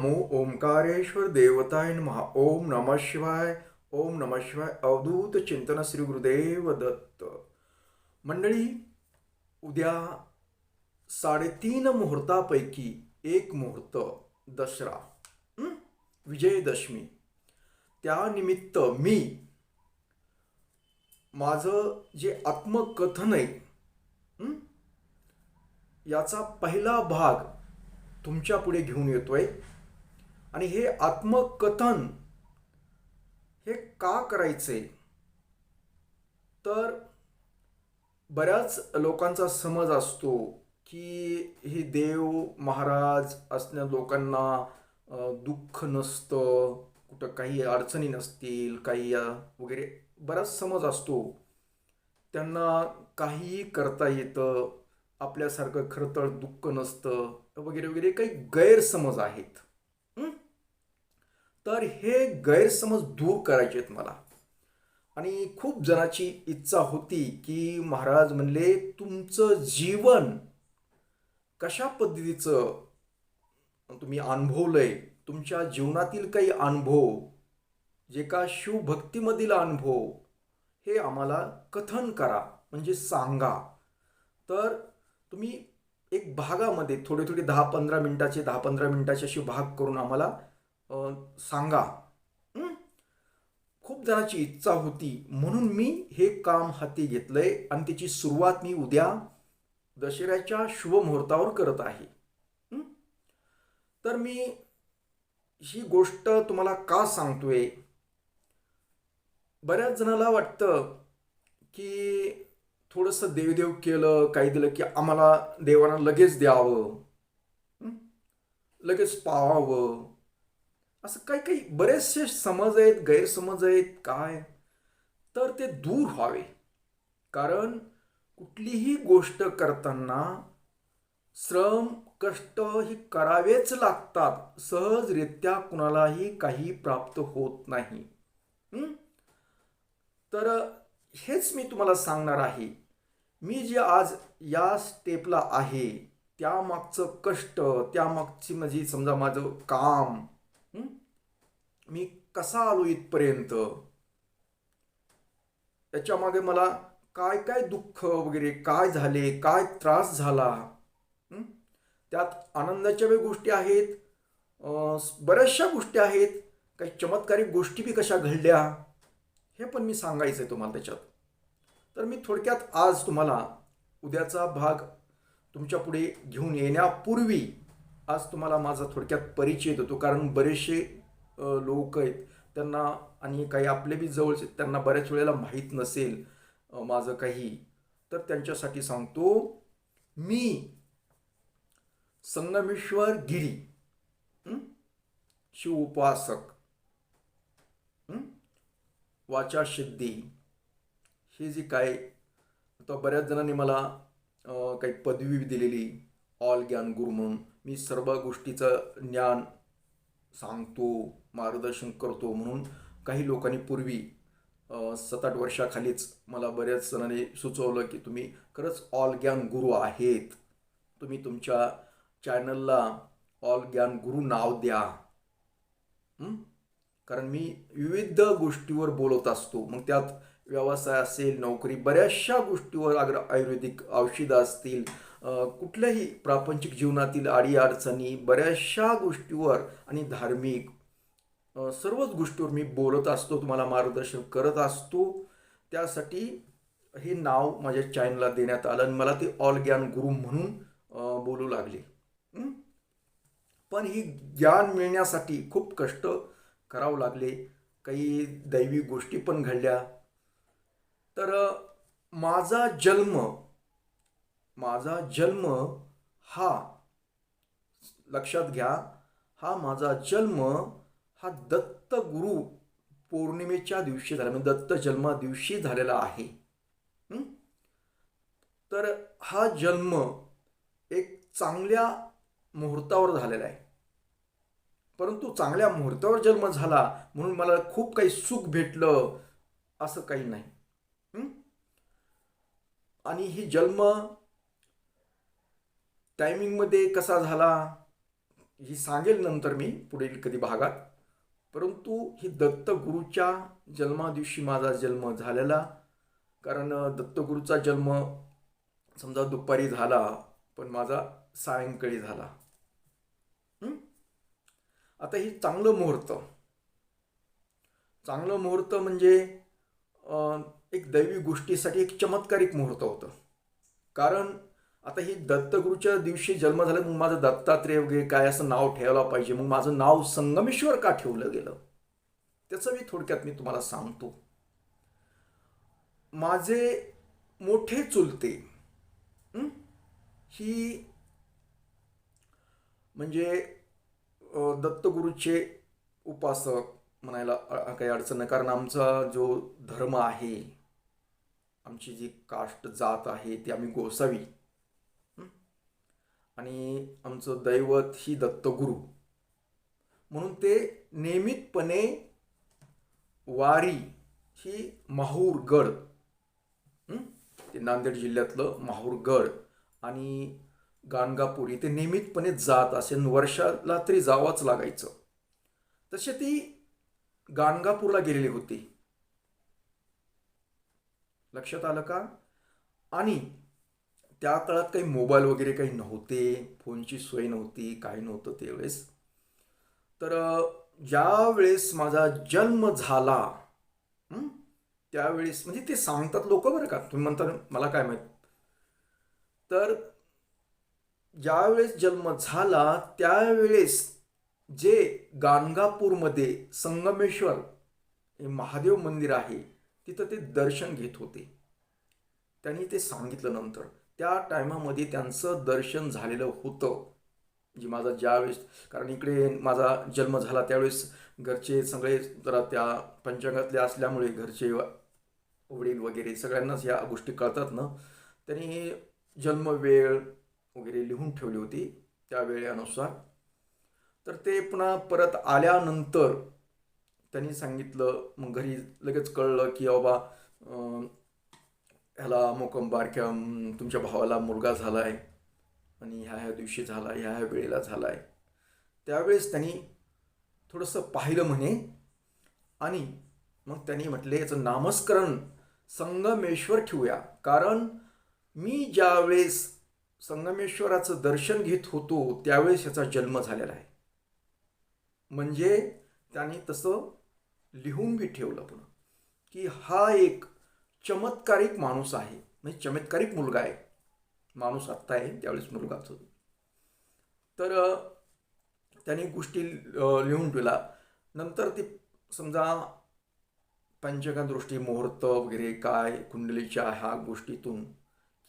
नमो ओंकारेश्वर देवताय महा ओम नमः शिवाय ओम नमः शिवाय. अवधूत चिंतन श्री गुरुदेव दत्त. मंडळी उद्या साडेतीन मुहूर्तापैकी एक मुहूर्त दसरा. विजयदशमी. त्यानिमित्त मी माझं जे आत्मकथन आहे याचा पहिला भाग तुमच्यापुढे घेऊन येतोय. आणि हे आत्मकथन हे का करायचे? तर बऱ्याच लोकांचा समज असतो की हे देव महाराज असण्या लोकांना दुःख नसतं कुठं काही अडचणी नसतील काही वगैरे बराच समज असतो. त्यांना काहीही करता येतं आपल्यासारखं खरं तर दुःख नसतं वगैरे वगैरे काही गैरसमज आहेत. तर हे गैरसमज दूर करायचे आहेत मला. आणि खूप जणाची इच्छा होती की महाराज म्हणले तुमचं जीवन कशा पद्धतीचं तुम्ही अनुभवलंय? तुमच्या जीवनातील काही अनुभव जे का शिवभक्तीमधील अनुभव हे आम्हाला कथन करा म्हणजे सांगा. तर तुम्ही एक भागामध्ये थोडे थोडे दहा पंधरा मिनटाचे दहा पंधरा मिनटाचे असे भाग करून आम्हाला सांगा. खूप जणाची इच्छा होती. म्हणून मी हे काम हाती घेतलंय आणि त्याची सुरुवात मी उद्या दशऱ्याच्या शुभमुहूर्तावर करत आहे. तर मी ही गोष्ट तुम्हाला का सांगतोय? बऱ्याच जणाला वाटतं की थोडंसं देवदेव केलं काही दिलं की आम्हाला देवाला लगेच द्यावं. लगेच पावावं असं काही काही बरेचसे समज आहेत गैरसमज आहेत काय? तर ते दूर व्हावे. कारण कुठलीही गोष्ट करताना श्रम कष्ट ही करावेच लागतात. सहजरित्या कुणालाही काही प्राप्त होत नाही. तर हेच मी तुम्हाला सांगणार आहे. मी जे आज या स्टेपला आहे त्यामागचं कष्ट त्यामागची म्हणजे समजा माझं काम मी कसा आलो इथपर्यंत? त्याच्यामागे मला काय काय दुःख वगैरे काय झाले काय त्रास झाला? त्यात आनंदाच्या वेळ गोष्टी आहेत बऱ्याचशा गोष्टी आहेत काही चमत्कारिक गोष्टी बी कशा घडल्या? हे पण मी सांगायचं आहे तुम्हाला त्याच्यात. तर मी थोडक्यात आज तुम्हाला उद्याचा भाग तुमच्यापुढे घेऊन येण्यापूर्वी आज तुम्हाला माझा थोडक्यात परिचय देतो कारण बरेचसे लोक आहेत त्यांना आणि काही आपले बी जवळचे आहेत, त्यांना बऱ्याच वेळेला माहीत नसेल माझं काही. तर त्यांच्यासाठी सांगतो मी संगमेश्वर गिरी हं? शिव उपासक वाचा सिद्धी हे जी काय आता बऱ्याच जणांनी मला काही पदवी दिलेली ऑल ज्ञान गुरु म्हणून. मी सर्व गोष्टीचं ज्ञान सांगतो मार्गदर्शन करतो म्हणून काही लोकांनी पूर्वी सात आठ वर्षाखालीच मला बऱ्याच जणांनी सुचवलं की तुम्ही खरंच ऑल ज्ञान गुरु आहेत. तुम्ही तुमच्या चॅनलला ऑल ज्ञान गुरु नाव द्या. कारण मी विविध गोष्टीवर बोलत असतो. मग त्यात व्यवसाय असेल नोकरी बऱ्याचशा गोष्टीवर अगर आयुर्वेदिक औषधं असतील कुठल्याही प्रापंचिक जीवनातील अडीअडचणी बऱ्याचशा गोष्टीवर आणि धार्मिक सर्वच गोष्टीवर मी बोलत असतो तुम्हाला मार्गदर्शन करत असतो. त्यासाठी हे नाव माझ्या चॅनलला देण्यात आलं आणि मला ते ऑल ज्ञान गुरु म्हणून बोलू लागले. पण ही ज्ञान मिळण्यासाठी खूप कष्ट करावं लागले. काही दैवी गोष्टी पण घडल्या. तर माझा जन्म माझा जन्म हा लक्षात घ्या हा माझा जन्म हा दत्त गुरु पौर्णिमेच्या दिवशी झाला. म्हणजे दत्त जन्मा दिवशी झालेला आहे. तर हा जन्म एक चांगल्या मुहूर्तावर झालेला आहे. परंतु चांगल्या मुहूर्तावर जन्म झाला म्हणून मला खूप काही सुख भेटलं असं काही नाही. आणि ही जन्म टायमिंगमध्ये कसा झाला ही सांगेल नंतर मी पुढील कधी भागात. परंतु ही दत्तगुरूच्या जन्मादिवशी माझा जन्म झालेला. कारण दत्तगुरूचा जन्म समजा दुपारी झाला पण माझा सायंकाळी झाला. आता ही चांगलं मुहूर्त. चांगलं मुहूर्त म्हणजे एक दैवी गोष्टीसाठी एक चमत्कारिक मुहूर्त होतं. कारण आता ही दत्तगुरूच्या दिवशी जन्म झाला मग माझं दत्तात्रेय वगैरे काय असं नाव ठेवायला पाहिजे मग माझं नाव संगमेश्वर का ठेवलं गेलं? त्याचं मी थोडक्यात मी तुम्हाला सांगतो. माझे मोठे चुलते ही? म्हणजे दत्तगुरूचे उपासक म्हणायला काही अडचण नाही कारण आमचा जो धर्म आहे आमची जी काष्ट जात आहे ती आम्ही गोसावी. आणि आमचं दैवत ही दत्तगुरू. म्हणून ते नियमितपणे वारी ही माहूरगड ते नांदेड जिल्ह्यातलं माहूरगड आणि गाणगापूर इथे नियमितपणे जात असे वर्षाला तरी जावंच लागायचं. तसे ती गाणगापूरला गेलेली होती. लक्षात आलं का? आणि त्या काळात काही मोबाईल वगैरे काही नव्हते फोनची सोय नव्हती काही नव्हतं त्यावेळेस. तर ज्यावेळेस माझा जन्म झाला त्यावेळेस म्हणजे ते सांगतात लोक बरं का तुम्ही म्हणता मला काय माहीत. तर ज्यावेळेस जन्म झाला त्यावेळेस जे गाणगापूरमध्ये संगमेश्वर हे महादेव मंदिर आहे तिथं ते दर्शन घेत होते. त्यांनी ते सांगितलं नंतर. त्या टायमामध्ये त्यांचं दर्शन झालेलं होतं. जी माझा ज्यावेळेस कारण इकडे माझा जन्म झाला त्यावेळेस घरचे सगळे जरा त्या पंचांगातले असल्यामुळे घरचे वडील वगैरे सगळ्यांनाच या गोष्टी कळतात ना. त्यांनी जन्म वेळ वगैरे लिहून ठेवली होती त्या वेळेनुसार. तर ते पुन्हा परत आल्यानंतर त्यांनी सांगितलं मग घरी लगेच कळलं की बाबा ह्याला मोकम बारक्या तुमच्या भावाला मुलगा झाला आहे आणि ह्या ह्या दिवशी झाला ह्या ह्या वेळेला झाला आहे त्यावेळेस त्यांनी थोडंसं पाहिलं म्हणे आणि मग त्यांनी म्हटले याचं नामस्करण संगमेश्वर ठेवूया. कारण मी ज्यावेळेस संगमेश्वराचं दर्शन घेत होतो त्यावेळेस याचा जन्म झालेला आहे. म्हणजे त्यांनी तसं लिहून बी ठेवलं पण की हा एक चमत्कारिक माणूस आहे. म्हणजे चमत्कारिक मुलगा आहे. माणूस आत्ता आहे त्यावेळेस मुलगाच होतो तर त्याने त्यांनी गोष्टी लिहून ठेवला. नंतर ते समजा पंचकादृष्टी मुहूर्त वगैरे काय कुंडलीच्या ह्या गोष्टीतून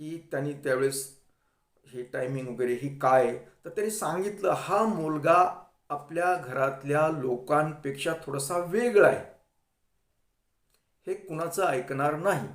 की त्यांनी त्यावेळेस हे टायमिंग वगैरे ही काय? तर त्यांनी सांगितलं हा मुलगा आपल्या घरातल्या लोकांपेक्षा थोडासा वेगळा आहे. हे कुणाचं ऐकणार नाही.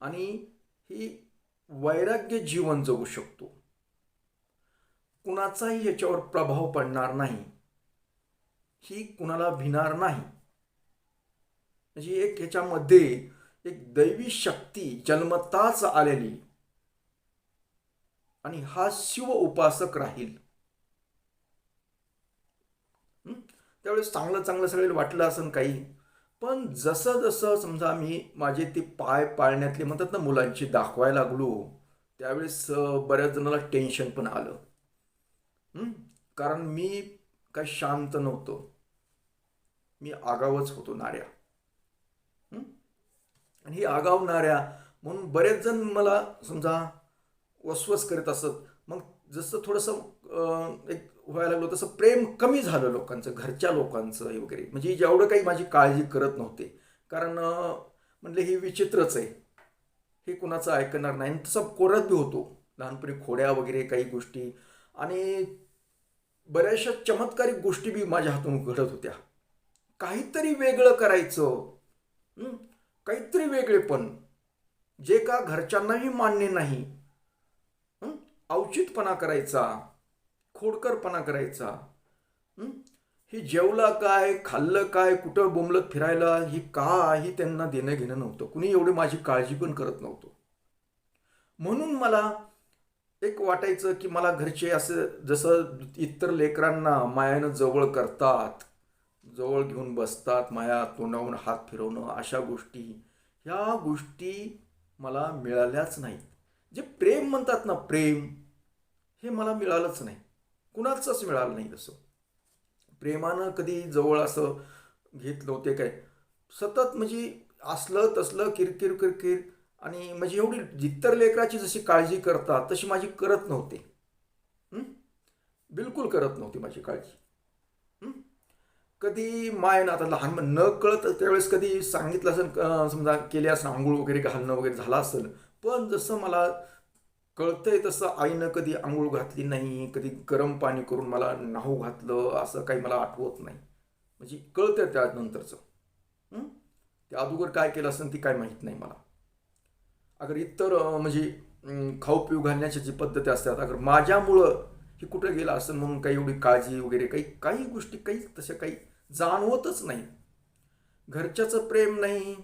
आणि ही वैराग्य जीवन जगू शकतो. कुणाचाही याच्यावर प्रभाव पडणार नाही. ही कुणाला भिणार नाही. म्हणजे एक ह्याच्यामध्ये एक दैवी शक्ती जन्मताच आलेली. आणि हा शिव उपासक राहील. त्यावेळेस चांगलं चांगलं सगळं वाटलं असं काही. पण जसं जसं समजा मी माझे ते पाय पाळण्यातले म्हणतात ना मुलांची दाखवायला लागलो त्यावेळेस बऱ्याच जणांना टेन्शन पण आलं. कारण मी काय शांत नव्हतो. मी आगावच होतो नाऱ्या. आणि ही आगाव नाऱ्या म्हणून बरेच जण मला समजा वसवस करत असत. मग जसं थोडंसं एक व्हायला लागलो तसं प्रेम कमी झालं लोकांचं घरच्या लोकांचं हे वगैरे. म्हणजे जेवढं काही माझी काळजी करत नव्हते. कारण म्हणले हे विचित्रच आहे. हे कुणाचं ऐकणार नाही. आणि तसं कोरत बी होतो. लहानपणी खोड्या वगैरे काही गोष्टी. आणि बऱ्याचशा चमत्कारिक गोष्टी बी माझ्या हातून घडत होत्या. काहीतरी वेगळं करायचं. काहीतरी वेगळे पण जे का घरच्यांनाही मान्य नाही. अवचितपणा करायचा खोडकरपणा करायचा. हे? जेवला काय खाल्लं काय कुठं बोंबलत फिरायला ही काही त्यांना देणं घेणं नव्हतं. कुणी एवढी माझी काळजी पण करत नव्हतं. म्हणून मला एक वाटायचं की मला घरचे असं जसं इतर लेकरांना मायानं जवळ करतात जवळ घेऊन बसतात माया तोंडावून हात फिरवणं अशा गोष्टी ह्या गोष्टी मला मिळाल्याच नाहीत. जे प्रेम म्हणतात ना प्रेम हे मला मिळालंच नाही. कुणाचंच मिळालं नाही तसं. प्रेमानं कधी जवळ असं घेतलं होते काय? सतत म्हणजे असलं तसलं किरकिर किरकिर आणि म्हणजे एवढी जित्तर लेकराची जशी काळजी करतात तशी माझी करत नव्हते. बिलकुल करत नव्हती माझी काळजी. कधी माय ना आता लहान न कळत त्यावेळेस कधी सांगितलं असेल समजा केले असं आंघोळ वगैरे घालणं वगैरे झालं असेल पण जसं मला कळतंय तसं आईनं कधी आंघोळ घातली नाही कधी गरम पाणी करून मला नाहू घातलं असं काही मला आठवत नाही. म्हणजे कळतंय त्यानंतरचं त्या ते अगोदर काय केलं असेल ती काय माहीत नाही मला. अगर इतर म्हणजे खाऊ पिऊ घालण्याच्या जी पद्धती असतात अगर माझ्यामुळं हे कुठं गेलं असेल म्हणून काही एवढी काळजी वगैरे काही काही गोष्टी काही तशा काही जाणवतच नाही. घरच्याचं प्रेम नाही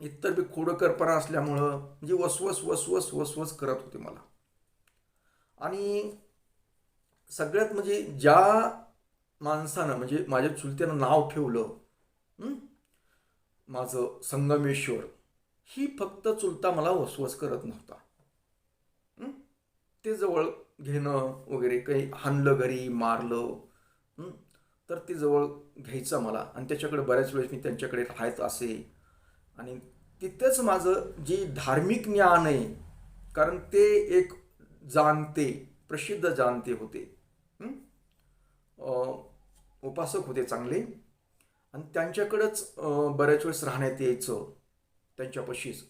इतर बी खोडकरपणा असल्यामुळं म्हणजे वसवस वसवस वसवस करत होते मला. आणि सगळ्यात म्हणजे ज्या माणसानं म्हणजे माझ्या चुलत्यानं नाव ठेवलं माझं संगमेश्वर ही फक्त चुलता मला वसवस करत नव्हता. ते जवळ घेणं वगैरे काही हाणलं घरी मारलं तर ते जवळ घ्यायचं मला. आणि त्याच्याकडे बऱ्याच वेळेस मी त्यांच्याकडे राहत असे. आणि तिथेच माझं जी धार्मिक ज्ञान आहे कारण ते एक जाणते प्रसिद्ध जाणते होते. उपासक होते चांगले. आणि त्यांच्याकडंच बऱ्याच वेळेस राहण्यात यायचं त्यांच्यापाशीच.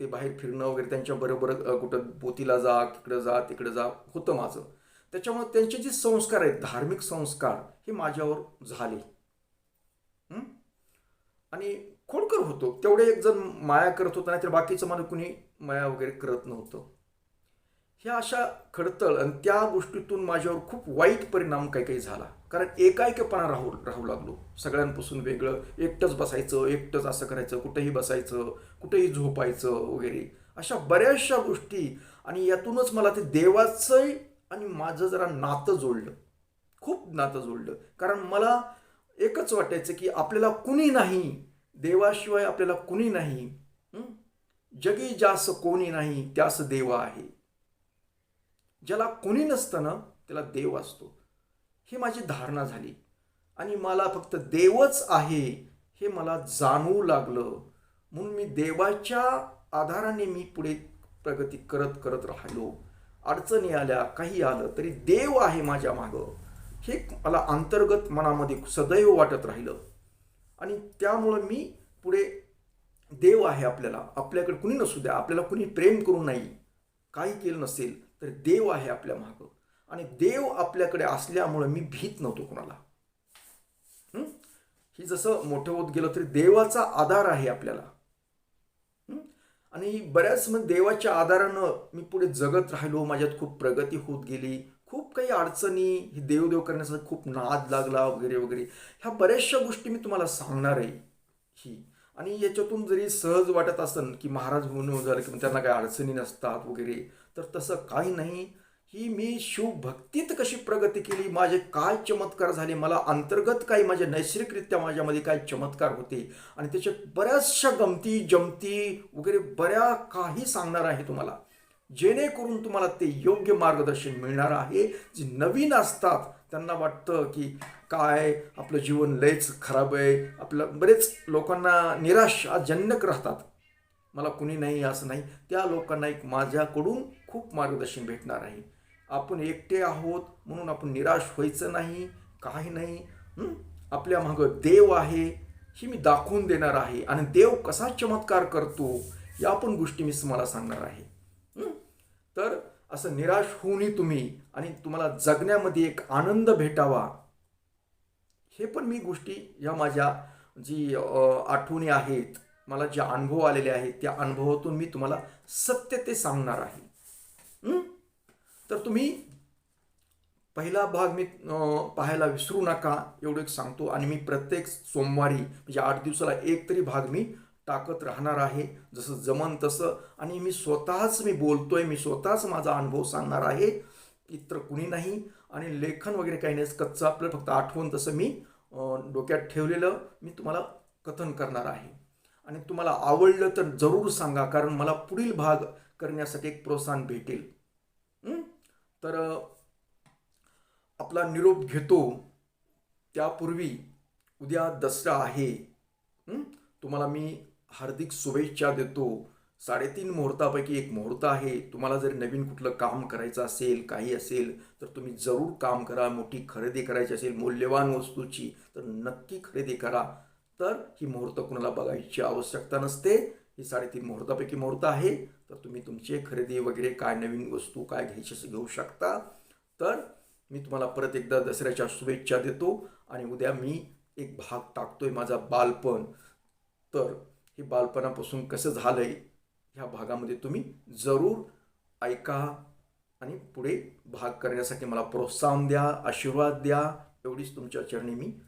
ते बाहेर फिरणं वगैरे त्यांच्याबरोबर कुठं पोतीला जा तिकडं जा तिकडं जा होतं माझं. त्याच्यामुळे त्यांचे जे संस्कार आहेत धार्मिक संस्कार हे माझ्यावर झाले. आणि खोडकर होतो? तेवढे एक जण माया करत होता नाहीतर बाकीचं मला कुणी माया वगैरे करत नव्हतं. ह्या अशा खडतळ आणि त्या गोष्टीतून माझ्यावर खूप वाईट परिणाम काही काही झाला. कारण एकाएकपणा राहू राहू लागलो. सगळ्यांपासून वेगळं एकटंच बसायचं एकटंच असं करायचं कुठेही बसायचं कुठेही झोपायचं वगैरे. अशा बऱ्याचशा गोष्टी आणि यातूनच मला ते देवाचंही आणि माझं जरा नातं जोडलं. खूप नातं जोडलं. कारण मला एकच वाटायचं की आपल्याला कुणी नाही देवाशिवाय आपल्याला कुणी नाही. जगी जास कोणी नाही त्यास देव आहे. ज्याला कोणी नसतं ना त्याला देव असतो. ही माझी धारणा झाली. आणि मला फक्त देवच आहे हे मला जाणवू लागलं. म्हणून मी देवाच्या आधाराने मी पुढे प्रगती करत करत राहिलो. अडचणी आल्या काही आलं तरी देव आहे माझ्या मागं. हे मला अंतर्गत मनामध्ये सदैव वाटत राहिलं. आणि त्यामुळं मी पुढे देव आहे आपल्याला. आपल्याकडे कुणी नसू द्या. आपल्याला कुणी प्रेम करू नाही. काही केलं नसेल तर देव आहे आपल्या मागं. आणि देव आपल्याकडे असल्यामुळं मी भीत नव्हतो कुणाला. ही? जसं मोठं होत गेलं तरी देवाचा आधार आहे आपल्याला. आणि बऱ्याच मग देवाच्या आधारानं मी पुढे जगत राहिलो. माझ्यात खूप प्रगती होत गेली. खूप काही अडचणी ही देवदेव करण्यासाठी खूप नाद लागला वगैरे वगैरे. ह्या बऱ्याचशा गोष्टी मी तुम्हाला सांगणार आहे ही. आणि याच्यातून जरी सहज वाटत असन की महाराज म्हणून झालं की त्यांना काही अडचणी नसतात वगैरे तर तसं काही नाही. ही मी शिवभक्तीत कशी प्रगती केली माझे काय चमत्कार झाले मला अंतर्गत काही माझ्या नैसर्गिकरित्या माझ्यामध्ये काय चमत्कार होते आणि त्याच्यात बऱ्याचशा गमती जमती वगैरे बऱ्या काही सांगणार आहे तुम्हाला. जेणेकरून तुम्हाला ते योग्य मार्गदर्शन मिळणार आहे. जे नवीन असतात त्यांना वाटतं की काय आपलं जीवन लयच खराब आहे. आपलं बरेच लोकांना निराशाजनक राहतात. मला कुणी नाही असं नाही. त्या लोकांना एक माझ्याकडून खूप मार्गदर्शन भेटणार आहे. आपण एकटे आहोत म्हणून आपण निराश व्हायचं नाही काही नाही. आपल्या मागं देव आहे ही मी दाखवून देणार आहे. आणि देव कसा चमत्कार करतो या पण गोष्टी मी तुम्हाला सांगणार आहे. तर असं निराश होऊनही तुम्ही आणि तुम्हाला जगण्यामध्ये एक आनंद भेटावा. हे पण मी गोष्टी या माझ्या जी आठवणी आहेत मला जे अनुभव आलेले आहेत त्या अनुभवातून मी तुम्हाला सत्य ते सांगणार आहे. तर तुम्ही पहिला भाग मी पाहायला विसरू नका एवढं एक सांगतो. आणि मी प्रत्येक सोमवारी म्हणजे आठ दिवसाला एक तरी भाग मी ताकद राहणार आहे जसं जमन तसं. आणि मी स्वतःच मी बोलतोय मी स्वतःच माझा अनुभव सांगणार आहे इतर कुणी नाही. आणि लेखन वगैरे काही नाही कच्चं आपलं फक्त आठवण तसं मी डोक्यात ठेवलेलं मी तुम्हाला कथन करणार आहे. आणि तुम्हाला आवडलं तर जरूर सांगा कारण मला पुढील भाग करण्यासाठी एक प्रोत्साहन भेटेल. तर आपला निरोप घेतो. त्यापूर्वी उद्या दसरा आहे. तुम्हाला मी हार्दिक शुभेच्छा देतो. साडेतीन मुहूर्तापैकी एक मुहूर्त आहे. तुम्हाला जर नवीन कुठलं काम करायचं असेल काही असेल तर तुम्ही जरूर काम करा. मोठी खरेदी करायची असेल मौल्यवान वस्तूची तर नक्की खरेदी करा. तर ही मुहूर्त कुणाला बघायची आवश्यकता नसते. ही साडेतीन मुहूर्तापैकी मुहूर्त आहे. तर तुम्ही तुमचे खरेदी वगैरे काय नवीन वस्तू काय घ्यायची घेऊ शकता. तर मी तुम्हाला परत एकदा दसऱ्याच्या शुभेच्छा देतो. आणि उद्या मी एक भाग टाकतोय माझा बालपण. तर हे बालपणापासून कसं झालं आहे ह्या भागामध्ये तुम्ही जरूर ऐका आणि पुढे भाग करण्यासाठी मला प्रोत्साहन द्या आशीर्वाद द्या. एवढीच तुमच्या चरणी मी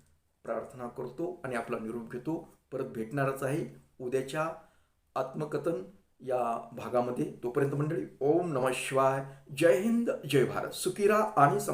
प्रार्थना करतो आणि आपला निरोप घेतो. परत भेटणारच आहे उद्याच्या आत्मकथन या भागामध्ये. तोपर्यंत मंडळी ओम नमः शिवाय. जय हिंद जय भारत. सुकिरा आणि